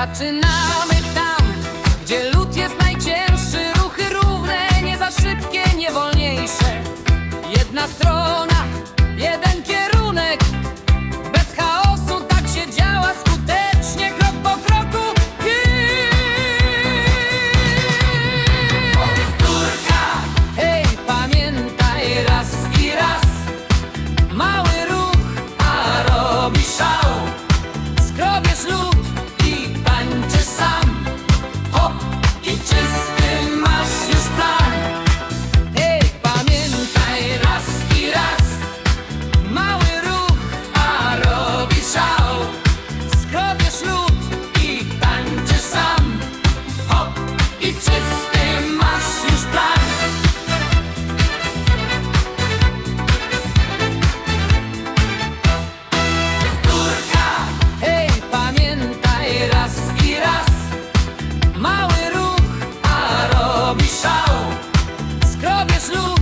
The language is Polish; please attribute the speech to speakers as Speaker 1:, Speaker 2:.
Speaker 1: Zaczynamy. i czysty masz już plan. Wtórka, hej, pamiętaj raz i raz. Mały ruch, a robi szał. Skrobiesz lód